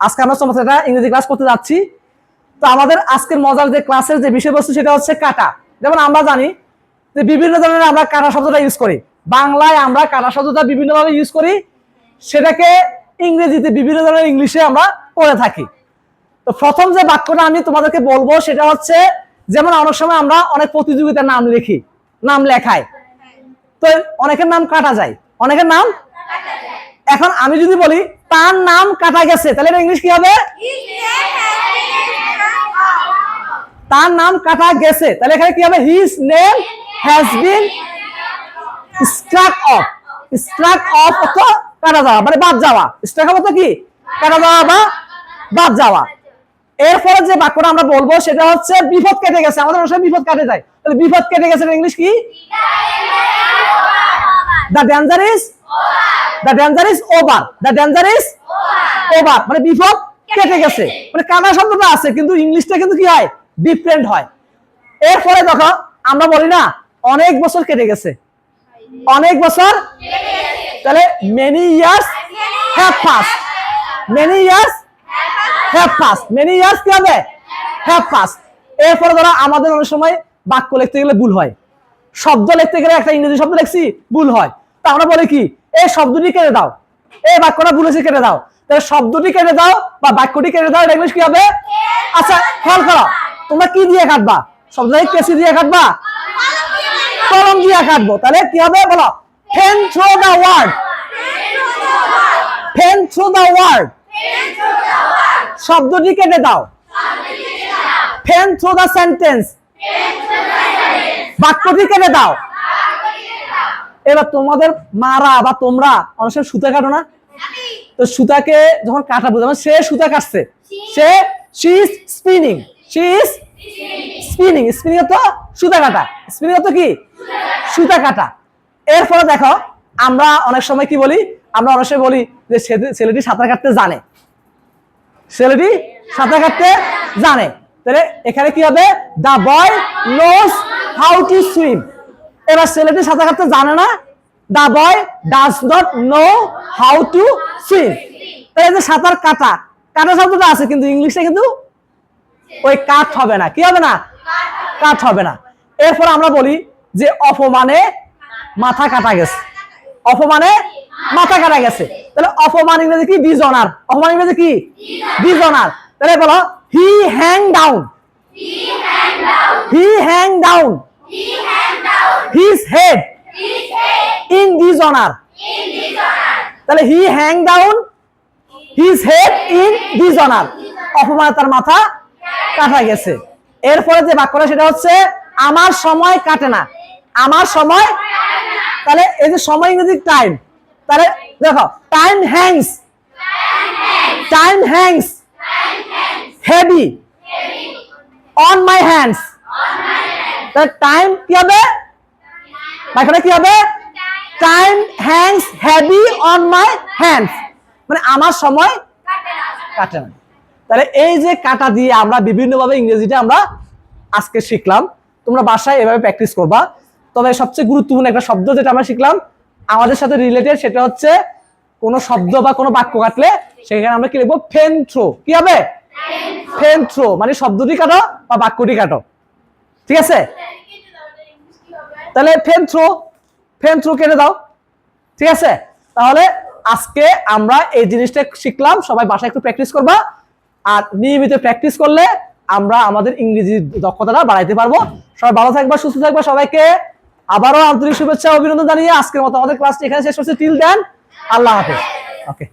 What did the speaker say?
আজকে আমরা চমৎকার ইংরেজি ক্লাস করতে যাচ্ছি। তো আমাদের আজকের মজার যে ক্লাসের যে বিষয়বস্তু সেটা হচ্ছে কাটা। যেমন আমরা জানি যে বিভিন্ন ধরনের আমরা কাটা শব্দটা ইউজ করি। বাংলায় আমরা কাটা শব্দটা বিভিন্নভাবে ইউজ করি। সেটাকে ইংরেজিতে বিভিন্ন ধরনের ইংলিশে আমরা করে থাকি। তো প্রথম যে বাক্যটা আমি তোমাদেরকে বলব সেটা হচ্ছে, যেমন অনেক সময় আমরা অনেক প্রতিযোগিতার নাম লিখি, নাম লেখায়। তো অনেকের নাম কাটা যায়। অনেকের নাম এখন আমি যদি বলি, তার নাম কাটা গেছে, তাহলে এটা ইংলিশ কি হবে? তার নাম কাটা গেছে, তাহলে এখানে কি হবে? His name has been struck off struck off অর্থ কাটা যাওয়া মানে বাদ যাওয়া। স্ট্রাক অফ অর্থ কি? কাটা যাওয়া বা বাদ যাওয়া। এরপরে যে বাক্যটা আমরা বলব, সেটা হচ্ছে বিপদ কেটে গেছে। আমাদের অবশ্যই বিপদ কাটে যায়। তাহলে বিপদ কেটে গেছে ইংলিশ কি? The danger is the danger is over the danger is over মানে বিপদ কেটে গেছে। মানে কাটা শব্দটা আছে কিন্তু ইংলিশটা কিন্তু কি হয়? ডিফারেন্ট হয়। এরপরে দেখো আমরা বলি না অনেক বছর কেটে গেছে। অনেক বছর তাহলে many years have passed many years have passed many years কি হবে? হ্যাভ পাস এরপরে ধরো আমাদের অনেক সময় বাক্য লিখতে গেলে ভুল হয়। শব্দ লিখতে গেলে একটা ইংরেজি শব্দ লিখছি ভুল হয়। তা বলে কি, এই শব্দটি কেটে দাও, এই বাক্যটা ভুল হয়েছে কেটে দাও। তাহলে শব্দটি কেটে দাও বা বাক্যটি কেটে দাও ইংলিশ কি হবে? আচ্ছা খেয়াল করো, তোমরা কি দিয়ে কাটবা? শব্দটাকে কেসি দিয়ে কাটবা? কলম দিয়ে কাটবো। তাহলে কি হবে? বলো pen through the word pen through the word শব্দটি কেটে দাও। ফেন থ্রো দা সেন্টেন্স বাক্যটি কেটে দাও। এবার তোমাদের মারা বা তোমরা অনেক সময় সুতা কাটো না? তো সুতাকে যখন কাটা যেমন সে সুতা কাটছে। সে she is spinning she is spinning spinning তো সুতা কাটা। স্পিনিং তো কি? সুতা কাটা। এরপরে দেখো, আমরা অনেক সময় কি বলি? আমরা অনেক সময় বলি যে ছেলেটি সাঁতার কাটতে জানে। ছেলেটি সাঁতার কাটতে জানে। তাহলে এখানে কি হবে? The boy knows how to swim এবার ছেলেটি সাঁতার কাটতে জানে না the boy does not know how to swim তাহলে যে সাঁতার কাটা কাটা শব্দটা আছে কিন্তু ইংলিশে কিন্তু ওই কাট হবে না। কি হবে না? কাট হবে না। এরপর আমরা বলি যে অপমানে মাথা কাটা গেছে। অপমানে মাথা কাটা গেছে। তাহলে অপমান ইংরেজি কি? ডিজনার অপমান ইংরেজি কি? ডিজনার তাহলে বলো he hang down he hang down his head in this dishonour তাহলে he hang down his head in dishonour অপমান তার মাথা কাটা গেছে। এরপরে যে বাক্যটা সেটা হচ্ছে আমার সময় কাটে না। আমার সময় তাহলে এই যে সময় ইংরেজি টাইম তাহলে দেখো time hangs time hangs heavy on my hands তাহলে টাইম কি হবে? বাক্যটা কি হবে? Time hangs heavy on my hands মানে আমার সময় কাটে না। তাহলে এই যে কাটা দিয়ে আমরা বিভিন্নভাবে ইংরেজিটা আমরা আজকে শিখলাম, তোমরা বাসায় এভাবে প্র্যাকটিস করবা। তবে সবচেয়ে গুরুত্বপূর্ণ একটা শব্দ যেটা আমরা শিখলাম, আমাদের সাথে রিলেটেড সেটা হচ্ছে কোনো শব্দ বা কোনো বাক্য কাটলে সেখানে আমরা কি লিখব? ফেন থ্রো কি হবে? ফেন থ্রো মানে শব্দটি কাটো বা বাক্যটি কাটো। ঠিক আছে? তাহলে ফেন থ্রো ফেন থ্রু কেটে দাও। ঠিক আছে? তাহলে আজকে আমরা এই জিনিসটা শিখলাম। সবাই বাসায় একটু প্র্যাকটিস করবা। আর নিয়মিত প্র্যাকটিস করলে আমরা আমাদের ইংরেজি দক্ষতাটা বাড়াইতে পারব। সবাই ভালো থাকবা, সুস্থ থাকবা সবাইকে। আবারও আন্তরিক শুভেচ্ছা, অভিনন্দন জানিয়ে আজকের মতো আমাদের ক্লাসটি এখানে শেষ করছে। টিল দেন আল্লাহ হাফেজ। ওকে